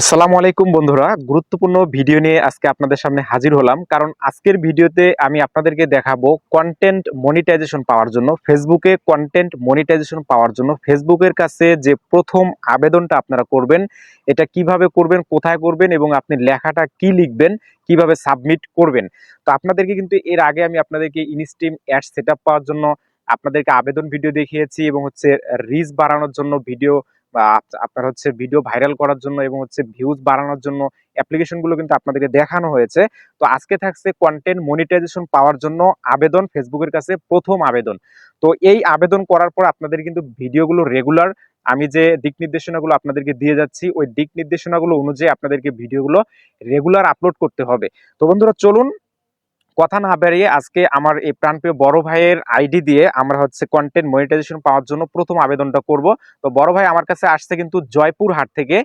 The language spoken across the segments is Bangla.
আসসালামু আলাইকুম বন্ধুরা। গুরুত্বপূর্ণ ভিডিও নিয়ে আজকে আপনাদের সামনে হাজির হলাম। কারণ আজকের ভিডিওতে আমি আপনাদেরকে দেখাবো কন্টেন্ট মনিটাইজেশন পাওয়ার জন্য ফেসবুকে কন্টেন্ট মনিটাইজেশন পাওয়ার জন্য ফেসবুকের কাছে যে প্রথম আবেদনটা আপনারা করবেন, এটা কীভাবে করবেন, কোথায় করবেন এবং আপনি লেখাটা কি লিখবেন, কীভাবে সাবমিট করবেন। তো আপনাদেরকে কিন্তু এর আগে আমি আপনাদেরকে ইনস্টিম অ্যাড সেট পাওয়ার জন্য আপনাদেরকে আবেদন ভিডিও দেখিয়েছি এবং হচ্ছে রিচ বাড়ানোর জন্য ভিডিও আপনার হচ্ছে ভিডিও ভাইরাল করার জন্য এবং হচ্ছে ভিউজ বাড়ানোর জন্য অ্যাপ্লিকেশনগুলো কিন্তু আপনাদেরকে দেখানো হয়েছে। তো আজকে থাকছে কন্টেন্ট মনিটাইজেশন পাওয়ার জন্য আবেদন ফেসবুকের কাছে প্রথম আবেদন। তো এই আবেদন করার পর আপনাদের কিন্তু ভিডিওগুলো রেগুলার আমি যে দিক নির্দেশনাগুলো আপনাদেরকে দিয়ে যাচ্ছি, ওই দিক নির্দেশনাগুলো অনুযায়ী আপনাদেরকে ভিডিওগুলো রেগুলার আপলোড করতে হবে। তো বন্ধুরা চলুন কথা না বেরিয়ে আজকে আমার এই প্রাণপ্রিয় বড় ভাইয়ের আইডি দিয়ে আমরা হচ্ছে কন্টেন্ট মনিটাইজেশন পাওয়ার জন্য প্রথম আবেদনটা করব। তো বড় ভাই আমার কাছে আসছে কিন্তু জয়পুর হাট থেকে।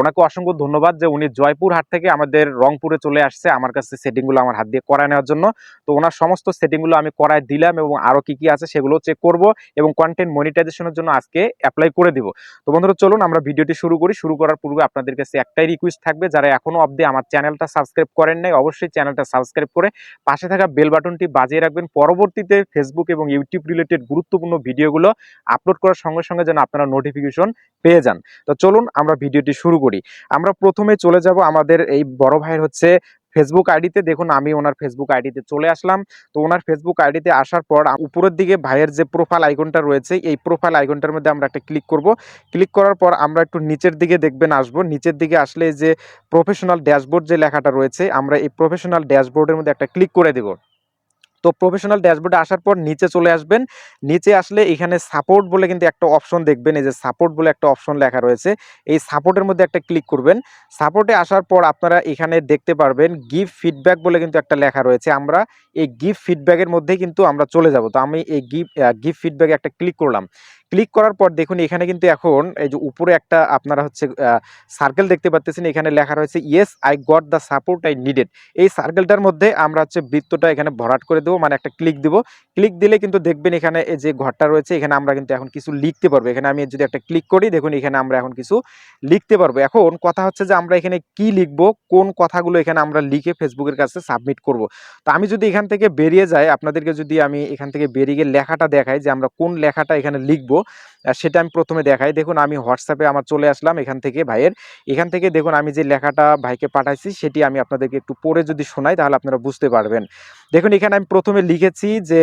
ওনাকে অসংখ্য ধন্যবাদ যে উনি জয়পুর হাট থেকে আমাদের রংপুরে চলে আসছে আমার কাছে সেটিংগুলো আমার হাত দিয়ে করায় নেওয়ার জন্য। তো ওনার সমস্ত সেটিংগুলো আমি করায় দিলাম এবং আরও কি কি আছে সেগুলো চেক করব এবং কন্টেন্ট মনিটাইজেশনের জন্য আজকে অ্যাপ্লাই করে দিব। তো বন্ধুরা চলুন আমরা ভিডিওটি শুরু করি। শুরু করার পূর্বে আপনাদের কাছে একটাই রিকোয়েস্ট থাকবে, যারা এখনও অবধি আমার চ্যানেলটা সাবস্ক্রাইব করেন নাই, অবশ্যই চ্যানেলটা সাবস্ক্রাইব করে পাশে থাকা বেল বাটনটি বাজিয়ে রাখবেন। পরবর্তীতে ফেসবুক এবং ইউটিউব রিলেটেড গুরুত্বপূর্ণ ভিডিওগুলো আপলোড করার সঙ্গে সঙ্গে যেন আপনারা নোটিফিকেশন পেয়ে যান। তো চলুন আমরা ভিডিওটি শুরু করি। আমরা প্রথমে চলে যাব আমাদের এই বড় ভাইয়ের হচ্ছে ফেসবুক আইডিতে দেখুন, আমি ওনার ফেসবুক আইডিতে চলে আসলাম। তো ওনার ফেসবুক আইডিতে আসার পর উপরের দিকে ভাইয়ের যে প্রোফাইল আইকনটা রয়েছে, এই প্রোফাইল আইকনটার মধ্যে আমরা একটা ক্লিক করব। ক্লিক করার পর আমরা একটু নিচের দিকে দেখবেন আসব। নিচের দিকে আসলে যে প্রফেশনাল ড্যাশবোর্ড যে লেখাটা রয়েছে, আমরা এই প্রফেশনাল ড্যাশবোর্ডের মধ্যে একটা ক্লিক করে দেব। তো প্রফেশনাল ড্যাশবোর্ডে আসার পর নিচে চলে আসবেন। নিচে আসলে এখানে সাপোর্ট বলে কিন্তু একটা অপশন দেখবেন, এই যে সাপোর্ট বলে একটা অপশন লেখা রয়েছে। এই সাপোর্টের মধ্যে একটা ক্লিক করবেন। সাপোর্টে আসার পর আপনারা এখানে দেখতে পারবেন গিভ ফিডব্যাক বলে কিন্তু একটা লেখা রয়েছে। আমরা এই গিভ ফিডব্যাকের মধ্যেই কিন্তু আমরা চলে যাব। তো আমি এই গিভ গিভ ফিডব্যাকে একটা ক্লিক করলাম। ক্লিক করার পর দেখুন এখানে কিন্তু এখন এই যে উপরে একটা আপনারা হচ্ছে সার্কেল দেখতে পাচ্ছেন এখানে লেখা রয়েছে yes I got the support I needed এই সার্কেলটার মধ্যে আমরা হচ্ছে বৃত্তটা এখানে ভরাট করে দেবো মানে একটা ক্লিক দেবো। ক্লিক দিলে কিন্তু দেখবেন এখানে যে ঘরটা রয়েছে, এখানে আমরা কিন্তু এখন কিছু লিখতে পারব। এখানে আমি যদি একটা ক্লিক করি, দেখুন এখানে আমরা এখন কিছু লিখতে পারব। এখন কথা হচ্ছে যে আমরা এখানে কি লিখব, কোন কথাগুলো এখানে আমরা লিখে ফেসবুকের কাছে সাবমিট করব। তো আমি যদি এখান থেকে বেরিয়ে যাই, আপনাদেরকে যদি আমি এখান থেকে বেরিয়ে গিয়ে লেখাটা দেখাই যে আমরা কোন লেখাটা এখানে লিখব সেটা আমি প্রথমে দেখাই। দেখুন, আমি হোয়াটসঅ্যাপে আমার চলে আসলাম এখান থেকে ভাইয়ের। এখান থেকে দেখুন, আমি যে লেখাটা ভাইকে পাঠাইছি, সেটি আমি আপনাদেরকে একটু পড়ে যদি শোনাই, তাহলে আপনারা বুঝতে পারবেন। দেখুন, এখানে আমি প্রথমে লিখেছি যে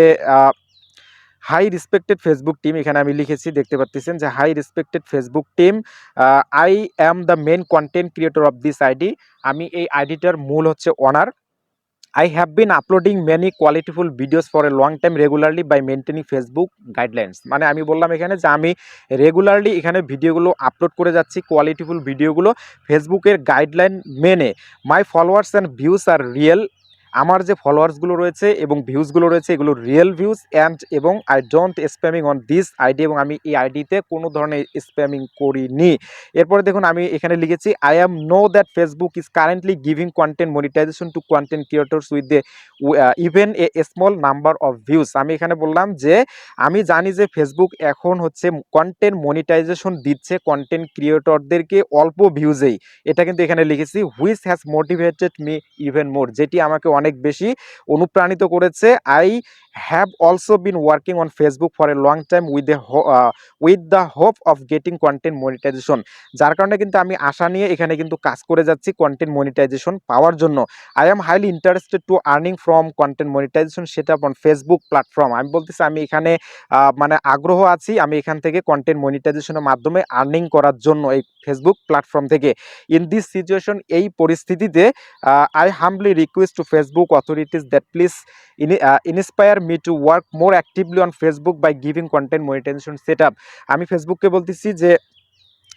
হাই রেসপেক্টেড ফেসবুক টিম, এখানে আমি লিখেছি, দেখতে পাচ্ছেন যে, hi respected Facebook team I am the main content creator of this ID. আমি এই আইডিটার মূল হচ্ছে owner. I have been uploading many qualityful videos for a long time regularly by maintaining Facebook guidelines মানে আমি বললাম এখানে যে আমি রেগুলারলি এখানে ভিডিওগুলো আপলোড করে যাচ্ছি কোয়ালিটিফুল ভিডিওগুলো ফেসবুকের গাইডলাইন মেনে মাই ফলোয়ার্স অ্যান্ড ভিউস আর রিয়েল আমার যে ফলোয়ার্সগুলো রয়েছে এবং ভিউজগুলো রয়েছে, এগুলো রিয়েল ভিউজ অ্যান্ড এবং I don't spamming on this ID এবং আমি এই আইডিতে কোনো ধরনের স্প্যামিং করিনি। এরপরে দেখুন, আমি এখানে লিখেছি I am know that Facebook is currently giving content monetization to content creators with the even a small number of views আমি এখানে বললাম যে, আমি জানি যে ফেসবুক এখন হচ্ছে কন্টেন্ট মনিটাইজেশন দিচ্ছে কন্টেন্ট ক্রিয়েটরদেরকে অল্প ভিউজেই এটা কিন্তু এখানে লিখেছি which has motivated me even more যেটি আমাকে অনেক বেশি অনুপ্রাণিত করেছে। I have also been working on Facebook for a long time with the with the hope of getting content monetization যার কারণে কিন্তু আমি আশা নিয়ে এখানে কিন্তু কাজ করে যাচ্ছি কন্টেন্ট মনিটাইজেশন পাওয়ার জন্য। I am highly interested to earning from content monetization সেটা অন ফেসবুক প্ল্যাটফর্ম আমি বলতেছি আমি এখানে মানে আগ্রহ আছি আমি এখান থেকে কন্টেন্ট মনিটাইজেশনের মাধ্যমে আর্নিং করার জন্য এই ফেসবুক প্ল্যাটফর্ম থেকে। ইন দিস সিচুয়েশন এই পরিস্থিতিতে I humbly request to Facebook authorities that please inspire me to work more actively on Facebook by giving content monetization set আমি ফেসবুককে বলতেছি যে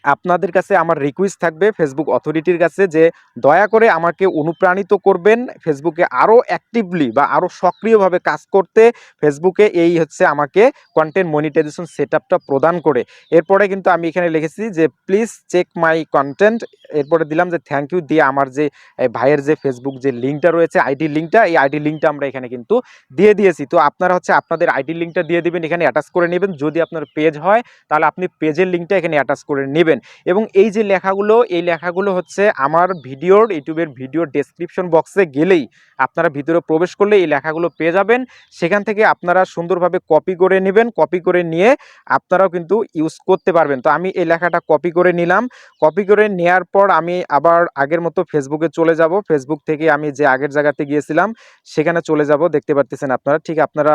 আপনাদের কাছে আমার রিকোয়েস্ট থাকবে ফেসবুক অথরিটির কাছে যে দয়া করে আমাকে অনুপ্রাণিত করবেন ফেসবুকে আরও অ্যাক্টিভলি বা আরও সক্রিয়ভাবে কাজ করতে ফেসবুকে এই হচ্ছে আমাকে কন্টেন্ট মনিটাইজেশন সেট আপটা প্রদান করে। এরপরে কিন্তু আমি এখানে লিখেছি যে প্লিজ চেক মাই কন্টেন্ট এরপরে দিলাম যে থ্যাংক ইউ দিয়ে আমার যে ভাইয়ের যে ফেসবুক যে লিঙ্কটা রয়েছে আইডি লিঙ্কটা এই আইডি লিঙ্কটা আমরা এখানে কিন্তু দিয়ে দিয়েছি। তো আপনারা হচ্ছে আপনাদের আইডি লিঙ্কটা দিয়ে দিবেন, এখানে অ্যাটাচ করে নেবেন। যদি আপনার পেজ হয়, তাহলে আপনি পেজের লিঙ্কটা এখানে অ্যাটাচ করে নেবেন। এবং এই যে লেখাগুলো, এই লেখাগুলো হচ্ছে আমার ভিডিওর, ইউটিউবের ভিডিও ডেসক্রিপশন বক্সে গেলেই আপনারা ভিতরে প্রবেশ করলে এই লেখাগুলো পেয়ে যাবেন। সেখান থেকে আপনারা সুন্দরভাবে কপি করে নেবেন। কপি করে নিয়ে আপনারাও কিন্তু ইউজ করতে পারবেন। তো আমি এই লেখাটা কপি করে নিলাম। কপি করে নেয়ার পর আমি আবার আগের মতো ফেসবুকে চলে যাব। ফেসবুক থেকে আমি যে আগের জায়গাতে গিয়েছিলাম, সেখানে চলে যাব। দেখতে পারতেছেন আপনারা। ঠিক আপনারা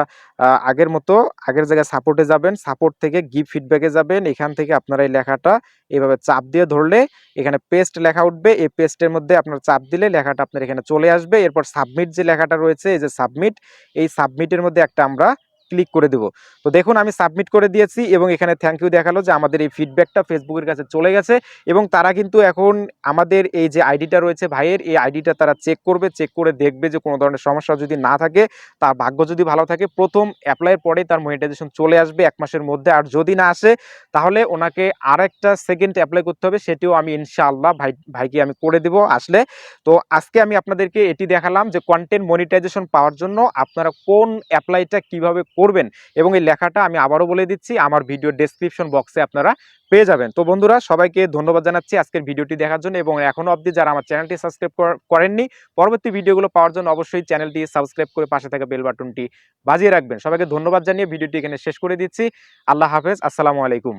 আগের মতো আগের জায়গায় সাপোর্টে যাবেন। সাপোর্ট থেকে গিভ ফিডব্যাকে যাবেন। এখান থেকে আপনারা এই লেখাটা এভাবে চাপ দিয়ে ধরলে এখানে পেস্ট লেখা উঠবে। এই পেস্টের মধ্যে আপনার চাপ দিলে লেখাটা আপনার এখানে চলে আসবে। এরপর সাবমিট যে লেখাটা রয়েছে, এই যে সাবমিট এই সাবমিটের মধ্যে একটা আমরা ক্লিক করে দেব। তো দেখুন, আমি সাবমিট করে দিয়েছি এবং এখানে থ্যাংক ইউ দেখাল যে আমাদের এই ফিডব্যাকটা ফেসবুকের কাছে চলে গেছে এবং তারা কিন্তু এখন আমাদের এই যে আইডিটা রয়েছে ভাইয়ের, এই আইডিটা তারা চেক করবে চেক করে দেখবে যে কোনো ধরনের সমস্যা যদি না থাকে, তার ভাগ্য যদি ভালো থাকে, প্রথম অ্যাপ্লাইয়ের পরে তার মনিটাইজেশন চলে আসবে এক মাসের মধ্যে। আর যদি না আসে, তাহলে ওনাকে আরেকটা সেকেন্ড অ্যাপ্লাই করতে হবে, সেটিও আমি ইনশাআল্লাহ ভাই, ভাইকে আমি করে দেব আসলে। তো আজকে আমি আপনাদেরকে এটি দেখালাম যে কন্টেন্ট মনিটাইজেশন পাওয়ার জন্য আপনারা কোন অ্যাপ্লাইটা কীভাবে করবেন এবং এই লেখাটা আমি আবারও বলে দিচ্ছি, আমার ভিডিও ডেসক্রিপশন বক্সে আপনারা পেয়ে যাবেন। তো বন্ধুরা, সবাইকে ধন্যবাদ জানাচ্ছি আজকের ভিডিওটি দেখার জন্য এবং এখনও অবধি যারা আমার চ্যানেলটি সাবস্ক্রাইব করেননি, পরবর্তী ভিডিওগুলো পাওয়ার জন্য অবশ্যই চ্যানেলটি সাবস্ক্রাইব করে পাশে থাকা বেল বাটনটি বাজিয়ে রাখবেন। সবাইকে ধন্যবাদ জানিয়ে ভিডিওটি এখানে শেষ করে দিচ্ছি। আল্লাহ হাফেজ, আসসালামু আলাইকুম।